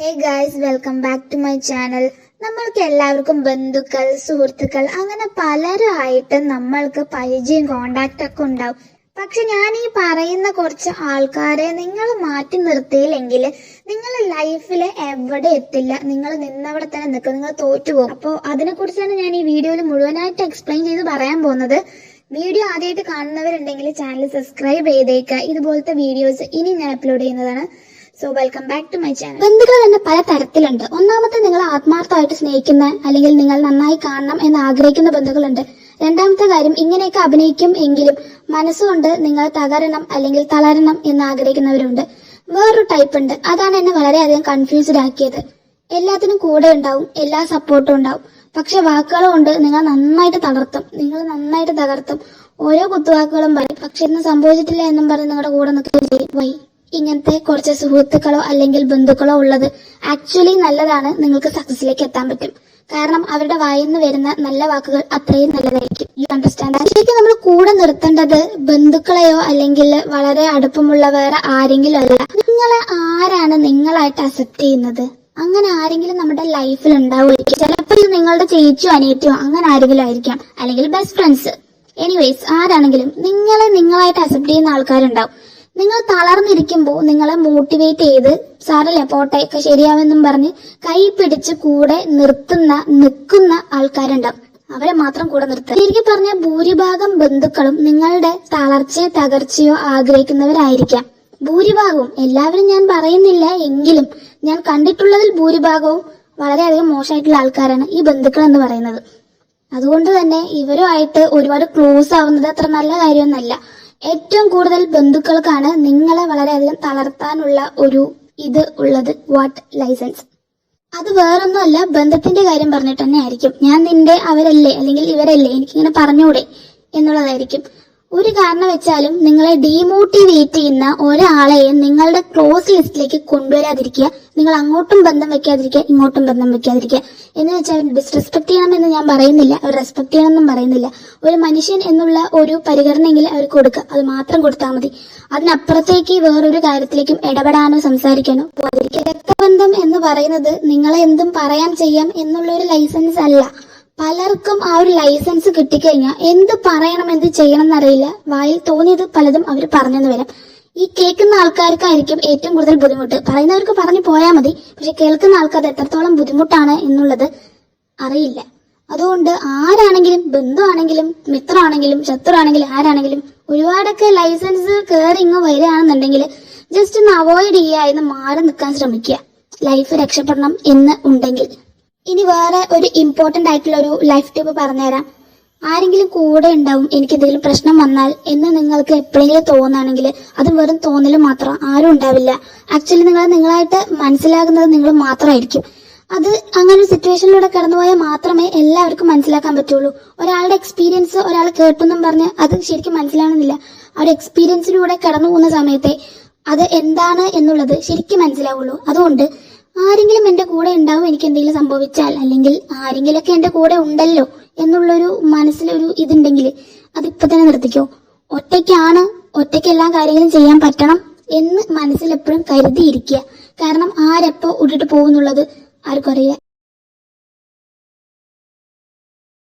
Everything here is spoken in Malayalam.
Hey guys welcome back to my channel നമ്മൾക്ക് എല്ലാവർക്കും ബന്ധുക്കൾ സുഹൃത്തുക്കൾ അങ്ങനെ പലരായിട്ട് നമ്മൾക്ക് പരിചയം കോണ്ടാക്ട് ഒക്കെ ഉണ്ടാവും. പക്ഷെ ഞാൻ ഈ പറയുന്ന കുറച്ച് ആൾക്കാരെ നിങ്ങൾ മാറ്റി നിർത്തിയില്ലെങ്കിൽ നിങ്ങൾ ലൈഫിൽ എവിടെ എത്തില്ല നിങ്ങൾ നിന്നവിടെ തന്നെ നിൽക്കും നിങ്ങൾ തോറ്റുപോകും. അപ്പോൾ അതിനെക്കുറിച്ചാണ് ഞാൻ ഈ വീഡിയോയിൽ മുഴുവനായിട്ട് എക്സ്പ്ലെയിൻ ചെയ്ത് പറയാൻ പോകുന്നത്. വീഡിയോ ആദ്യമായിട്ട് കാണുന്നവരുണ്ടെങ്കിൽ ചാനൽ സബ്സ്ക്രൈബ് ചെയ്തേക്കുക. ഇതുപോലത്തെ വീഡിയോസ് ഇനി ഞാൻ അപ്ലോഡ് ചെയ്യുന്നതാണ്. So welcome back to my channel ബന്ധുക്കൾ തന്നെ പല തരത്തിലുണ്ട്. ഒന്നാമത്തെ നിങ്ങൾ ആത്മാർത്ഥമായിട്ട് സ്നേഹിക്കുന്ന അല്ലെങ്കിൽ നിങ്ങൾ നന്നായി കാണണം എന്ന് ആഗ്രഹിക്കുന്ന ബന്ധുക്കളുണ്ട്. രണ്ടാമത്തെ കാര്യം ഇങ്ങനെയൊക്കെ അഭിനയിക്കും എങ്കിലും മനസ്സുകൊണ്ട് നിങ്ങൾ തകരണം അല്ലെങ്കിൽ തളരണം എന്ന് ആഗ്രഹിക്കുന്നവരുണ്ട്. വേറൊരു ടൈപ്പ് ഉണ്ട്. അതാണ് എന്നെ വളരെയധികം കൺഫ്യൂസ്ഡ് ആക്കിയത്. എല്ലാത്തിനും കൂടെ ഉണ്ടാവും എല്ലാ സപ്പോർട്ടും ഉണ്ടാവും. പക്ഷെ വാക്കുകൾ കൊണ്ട് നിങ്ങൾ നന്നായിട്ട് തളർത്തും നിങ്ങൾ നന്നായിട്ട് തകർത്തും. ഓരോ കുത്തുവാക്കുകളും പറയും പക്ഷെ ഇന്ന് സംഭവിച്ചിട്ടില്ല എന്നും പറഞ്ഞ് നിങ്ങളുടെ കൂടെ നിൽക്കുകയും ചെയ്യും. വൈ ഇങ്ങനത്തെ കുറച്ച് സുഹൃത്തുക്കളോ അല്ലെങ്കിൽ ബന്ധുക്കളോ ഉള്ളത് ആക്ച്വലി നല്ലതാണ് നിങ്ങൾക്ക് സക്സസിലേക്ക് എത്താൻ പറ്റും. കാരണം അവരുടെ വായിന്ന് വരുന്ന നല്ല വാക്കുകൾ അത്രയും നല്ലതായിരിക്കും. യു അണ്ടർസ്റ്റാൻഡ് ശരിക്കും നമ്മൾ കൂടെ നിർത്തേണ്ടത് ബന്ധുക്കളെയോ അല്ലെങ്കിൽ വളരെ അടുപ്പമുള്ള വേറെ ആരെങ്കിലും അല്ല. നിങ്ങളെ ആരാണ് നിങ്ങളായിട്ട് അക്സെപ്റ്റ് ചെയ്യുന്നത്? അങ്ങനെ ആരെങ്കിലും നമ്മുടെ ലൈഫിൽ ഉണ്ടാവുമായിരിക്കും. ചിലപ്പോൾ നിങ്ങളുടെ ചേച്ചിയോ അനിയത്തിയോ അങ്ങനെ ആരെങ്കിലും ആയിരിക്കാം. അല്ലെങ്കിൽ ബെസ്റ്റ് ഫ്രണ്ട്സ് എനിവേസ് ആരാണെങ്കിലും നിങ്ങളെ നിങ്ങളായിട്ട് അക്സെപ്റ്റ് ചെയ്യുന്ന ആൾക്കാരുണ്ടാവും. നിങ്ങൾ തളർന്നിരിക്കുമ്പോൾ നിങ്ങളെ മോട്ടിവേറ്റ് ചെയ്ത് സാരല്ലേ പോട്ടെ ഒക്കെ ശരിയാവെന്നും പറഞ്ഞ് കൈ പിടിച്ച് കൂടെ നിർത്തുന്ന നിൽക്കുന്ന ആൾക്കാരുണ്ടാവും. അവരെ മാത്രം കൂടെ നിർത്തുക. ശരിക്കും പറഞ്ഞ ഭൂരിഭാഗം ബന്ധുക്കളും നിങ്ങളുടെ തളർച്ചയോ തകർച്ചയോ ആഗ്രഹിക്കുന്നവരായിരിക്കാം. ഭൂരിഭാഗവും. എല്ലാവരും ഞാൻ പറയുന്നില്ല എങ്കിലും ഞാൻ കണ്ടിട്ടുള്ളതിൽ ഭൂരിഭാഗവും വളരെയധികം മോശമായിട്ടുള്ള ആൾക്കാരാണ് ഈ ബന്ധുക്കൾ എന്ന് പറയുന്നത്. അതുകൊണ്ട് തന്നെ ഇവരുമായിട്ട് ഒരുപാട് ക്ലോസ് ആവുന്നത് അത്ര നല്ല കാര്യമൊന്നല്ല ഏറ്റവും കൂടുതൽ ബന്ധുക്കൾക്കാണ് നിങ്ങളെ വളരെയധികം തളർത്താനുള്ള ഒരു ഇത് ഉള്ളത് വാട്ട് ലൈസൻസ്. അത് വേറൊന്നുമല്ല ബന്ധത്തിന്റെ കാര്യം പറഞ്ഞിട്ട് തന്നെ ആയിരിക്കും ഞാൻ നിന്റെ അവരല്ലേ അല്ലെങ്കിൽ ഇവരല്ലേ എനിക്കിങ്ങനെ പറഞ്ഞൂടെ എന്നുള്ളതായിരിക്കും. ഒരു കാരണം വെച്ചാലും നിങ്ങളെ ഡീമോട്ടിവേറ്റ് ചെയ്യുന്ന ഒരാളെയും നിങ്ങളുടെ ക്ലോസ് ലിസ്റ്റിലേക്ക് കൊണ്ടുവരാതിരിക്കുക നിങ്ങൾ അങ്ങോട്ടും ബന്ധം വെക്കാതിരിക്കുക ഇങ്ങോട്ടും ബന്ധം വെക്കാതിരിക്കുക. എന്ന് വെച്ചാൽ ഡിസ്റെസ്പെക്ട് ചെയ്യണം എന്ന് ഞാൻ പറയുന്നില്ല അവർ റെസ്പെക്ട് ചെയ്യണമെന്നും പറയുന്നില്ല. ഒരു മനുഷ്യൻ എന്നുള്ള ഒരു പരിഗണനയെങ്കിൽ അവർ കൊടുക്കുക അത് മാത്രം കൊടുത്താൽ മതി. അതിനപ്പുറത്തേക്ക് വേറൊരു കാര്യത്തിലേക്കും ഇടപെടാനോ സംസാരിക്കാനോ പോകാതിരിക്കുക. രക്തബന്ധം എന്ന് പറയുന്നത് നിങ്ങളെ എന്തും പറയാൻ ചെയ്യാം എന്നുള്ള ഒരു ലൈസൻസ് അല്ല. പലർക്കും ആ ഒരു ലൈസൻസ് കിട്ടിക്കഴിഞ്ഞാൽ എന്ത് പറയണം എന്ത് ചെയ്യണം എന്നറിയില്ല. വായിൽ തോന്നിയത് പലതും അവർ പറഞ്ഞെന്ന് വരാം. ഈ കേൾക്കുന്ന ആൾക്കാർക്കായിരിക്കും ഏറ്റവും കൂടുതൽ ബുദ്ധിമുട്ട്. പറയുന്നവർക്ക് പറഞ്ഞു പോയാൽ മതി പക്ഷെ കേൾക്കുന്ന ആൾക്കാർ എത്രത്തോളം ബുദ്ധിമുട്ടാണ് എന്നുള്ളത് അറിയില്ല. അതുകൊണ്ട് ആരാണെങ്കിലും ബന്ധുവാണെങ്കിലും മിത്രമാണെങ്കിലും ശത്രുവാണെങ്കിലും ആരാണെങ്കിലും ഒരുപാടൊക്കെ ലൈസൻസ് കയറി ഇങ്ങ് വരികയാണെന്നുണ്ടെങ്കിൽ ജസ്റ്റ് ഒന്ന് അവോയ്ഡ് ചെയ്യുക എന്ന് മാറി നിൽക്കാൻ ശ്രമിക്കുക. ലൈഫ് രക്ഷപ്പെടണം എന്ന് ഉണ്ടെങ്കിൽ. ഇനി വേറെ ഒരു ഇമ്പോർട്ടന്റ് ആയിട്ടുള്ള ഒരു ലൈഫ് ടിപ്പ് പറഞ്ഞുതരാം. ആരെങ്കിലും കൂടെ ഉണ്ടാവും എനിക്ക് എന്തെങ്കിലും പ്രശ്നം വന്നാൽ എന്ന് നിങ്ങൾക്ക് എപ്പോഴെങ്കിലും തോന്നുകയാണെങ്കിൽ അത് വെറും തോന്നൽ മാത്രം ആരും ഉണ്ടാവില്ല. ആക്ച്വലി നിങ്ങൾ നിങ്ങളായിട്ട് മനസ്സിലാകുന്നത് നിങ്ങൾ മാത്രമായിരിക്കും. അത് അങ്ങനെ ഒരു സിറ്റുവേഷനിലൂടെ കടന്നുപോയാൽ മാത്രമേ എല്ലാവർക്കും മനസ്സിലാക്കാൻ പറ്റുള്ളൂ. ഒരാളുടെ എക്സ്പീരിയൻസ് ഒരാൾ കേട്ടെന്നും പറഞ്ഞ് അത് ശരിക്കും മനസ്സിലാകുന്നില്ല ആ ഒരു എക്സ്പീരിയൻസിലൂടെ കടന്നു പോകുന്ന സമയത്തെ അത് എന്താണ് എന്നുള്ളത് ശരിക്കും മനസ്സിലാവുള്ളൂ. അതുകൊണ്ട് ആരെങ്കിലും എന്റെ കൂടെ ഉണ്ടാവും എനിക്ക് എന്തെങ്കിലും സംഭവിച്ചാൽ അല്ലെങ്കിൽ ആരെങ്കിലും ഒക്കെ എന്റെ കൂടെ ഉണ്ടല്ലോ എന്നുള്ളൊരു മനസ്സിലൊരു ഇതുണ്ടെങ്കിൽ അതിപ്പോ തന്നെ നിർത്തിക്കോ. ഒറ്റയ്ക്കാണ് ഒറ്റയ്ക്ക് എല്ലാ കാര്യങ്ങളും ചെയ്യാൻ പറ്റണം എന്ന് മനസ്സിൽ എപ്പോഴും കരുതിയിരിക്കുക. കാരണം ആരെപ്പോ ഇട്ടിട്ട് പോകുന്നുള്ളത് ആർക്കും അറിയില്ല.